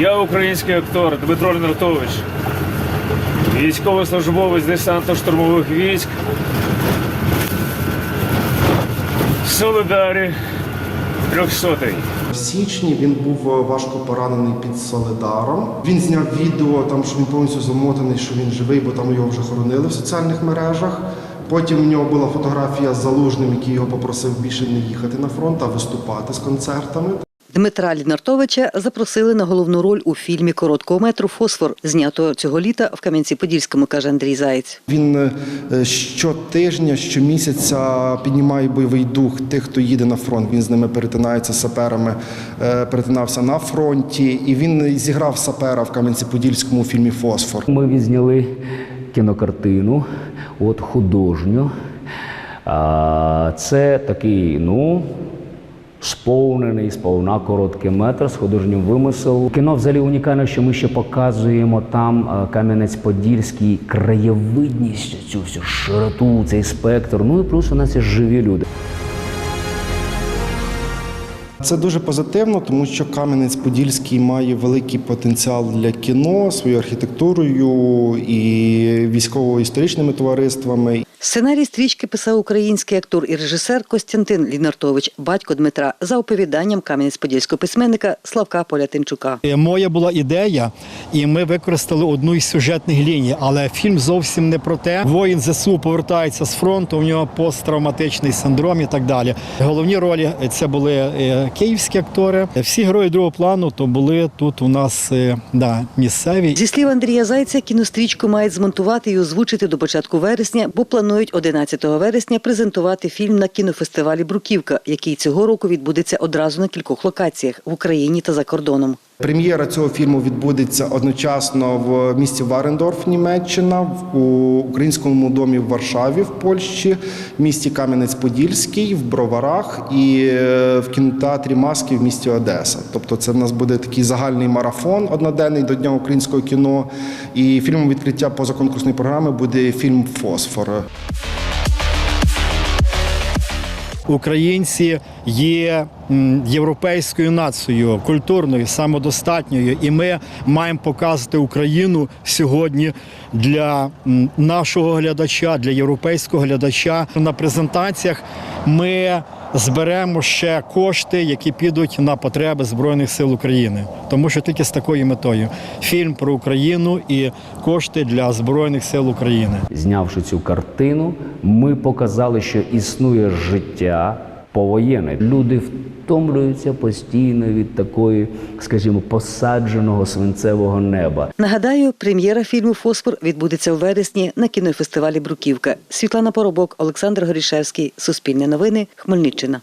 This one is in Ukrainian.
Я український актор Дмитро Лінартович, військовослужбовець десантно-штурмових військ. Солидарі 300 В січні він був е, важко поранений під Солидаром. Він зняв відео, там що він повністю замотаний, що він живий, бо там його вже хоронили в соціальних мережах. Потім в нього була фотографія з залужним, який його попросив більше не їхати на фронт, а виступати з концертами. Дмитра Лінартовича запросили на головну роль у фільмі короткого метру Фосфор, знятого цього літа в Кам'янці-Подільському, каже Андрій Заєць. Він е, щотижня, щомісяця піднімає бойовий дух тих, хто їде на фронт. Він з ними перетинається саперами, е, перетинався на фронті, і він зіграв сапера в Кам'янці-Подільському фільмі Фосфор. Ми відзняли кінокартину, от художню. А, Це такий, ну, сповнений, сповна короткий метр з художнім вимислом. Кіно взагалі унікальне, що ми ще показуємо там Кам'янець-Подільський краєвидність, цю всю широту, цей спектр. Ну і плюс у нас є живі люди. Це дуже позитивно, тому що Кам'янець-Подільський має великий потенціал для кіно своєю архітектурою і військово-історичними товариствами. Сценарій стрічки писав український актор і режисер Костянтин Лінартович, батько Дмитра, за оповіданням кам'янець-подільського письменника Славка Полятинчука. Е, Моя була ідея, і ми використали одну із сюжетних ліній, але фільм зовсім не про те. Воїн ЗСУ повертається з фронту, у нього посттравматичний синдром і так далі. Головні ролі це були е, київські актори. Всі герої другого плану то були тут у нас е, да, місцеві. Зі слів Андрія Зайця, кінострічку мають змонтувати і озвучити до початку вересня, бо планують 11 вересня презентувати фільм на кінофестивалі Бруківка, який цього року відбудеться одразу на кількох локаціях в Україні та за кордоном. Прем'єра цього фільму відбудеться одночасно в місті Варендорф, Німеччина, в українському домі в Варшаві, в Польщі, в місті Кам'янець-Подільський, в Броварах і е, в кінотеатрі Маски в місті Одеса. Тобто, це в нас буде такий загальний марафон одноденний до Дня українського кіно. І фільмом відкриття позаконкурсної програми буде фільм Фосфор. Українці є європейською нацією, культурною, самодостатньою, і ми маємо показувати Україну сьогодні для нашого глядача, для європейського глядача. На презентаціях ми зберемо ще кошти, які підуть на потреби Збройних сил України, тому що тільки з такою метою фільм про Україну і кошти для Збройних сил України. Знявши цю картину, ми показали, що існує життя повоєнне. Люди втомлюються постійно від такої, скажімо, посадженого свинцевого неба. Нагадаю, прем'єра фільму Фосфор відбудеться у вересні на кінофестивалі Бруківка. Світлана Поробок, Олександр Горішевський, Суспільне новини, Хмельниччина.